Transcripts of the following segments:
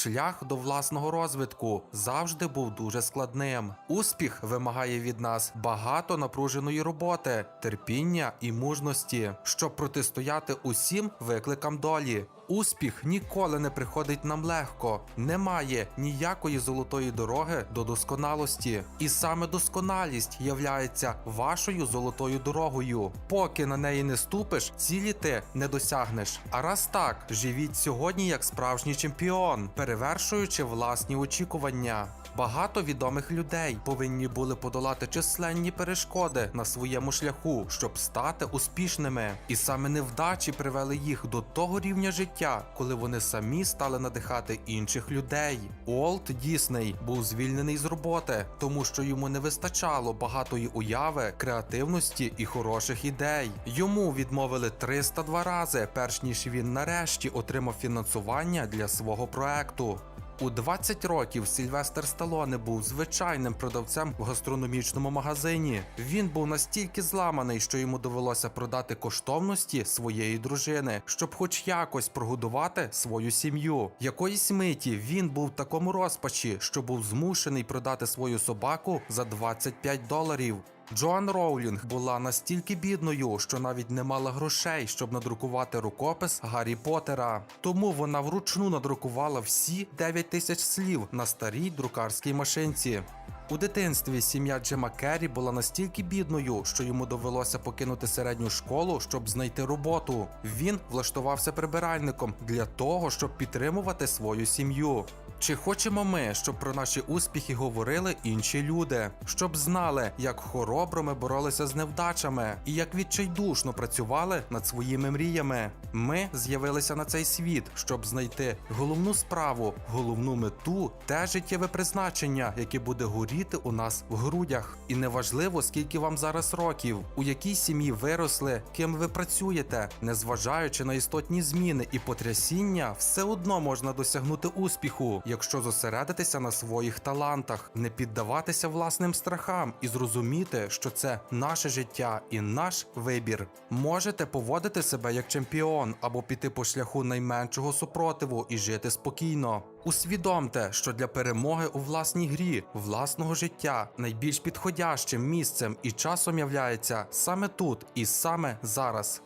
шлях до власного розвитку завжди був дуже складним. Успіх вимагає від нас багато напруженої роботи, терпіння і мужності, щоб протистояти усім викликам долі. Успіх ніколи не приходить нам легко, немає ніякої золотої дороги до досконалості, і саме досконалість являється вашою золотою дорогою. Поки на неї не ступиш, цілі ти не досягнеш. А раз так, живіть сьогодні як справжній чемпіон, перевершуючи власні очікування. Багато відомих людей повинні були подолати численні перешкоди на своєму шляху, щоб стати успішними. І саме невдачі привели їх до того рівня життя, коли вони самі стали надихати інших людей. Уолт Дісней був звільнений з роботи, тому що йому не вистачало багатої уяви, креативності і хороших ідей. Йому відмовили 302 рази, перш ніж він нарешті отримав фінансування для свого проекту. У 20 років Сільвестр Сталоне був звичайним продавцем в гастрономічному магазині. Він був настільки зламаний, що йому довелося продати коштовності своєї дружини, щоб хоч якось прогодувати свою сім'ю. Якоїсь миті він був в такому розпачі, що був змушений продати свою собаку за 25 доларів. Джоан Роулінг була настільки бідною, що навіть не мала грошей, щоб надрукувати рукопис Гаррі Поттера. Тому вона вручну надрукувала всі 9 тисяч слів на старій друкарській машинці. У дитинстві сім'я Джема Керрі була настільки бідною, що йому довелося покинути середню школу, щоб знайти роботу. Він влаштувався прибиральником для того, щоб підтримувати свою сім'ю. Чи хочемо ми, щоб про наші успіхи говорили інші люди, щоб знали, як хоробро ми боролися з невдачами і як відчайдушно працювали над своїми мріями? Ми з'явилися на цей світ, щоб знайти головну справу, головну мету, те життєве призначення, яке буде горіти у нас в грудях. І неважливо, скільки вам зараз років, у якій сім'ї виросли, ким ви працюєте, незважаючи на істотні зміни і потрясіння, все одно можна досягнути успіху, якщо зосередитися на своїх талантах, не піддаватися власним страхам і зрозуміти, що це наше життя і наш вибір. Можете поводити себе як чемпіон або піти по шляху найменшого супротиву і жити спокійно. Усвідомте, що для перемоги у власній грі, власного життя найбільш підходящим місцем і часом являється саме тут і саме зараз.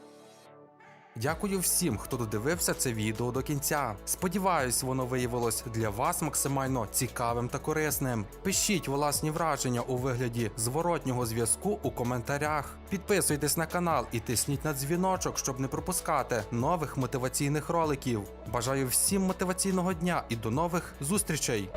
Дякую всім, хто додивився це відео до кінця. Сподіваюсь, воно виявилось для вас максимально цікавим та корисним. Пишіть власні враження у вигляді зворотнього зв'язку у коментарях. Підписуйтесь на канал і тисніть на дзвіночок, щоб не пропускати нових мотиваційних роликів. Бажаю всім мотиваційного дня і до нових зустрічей!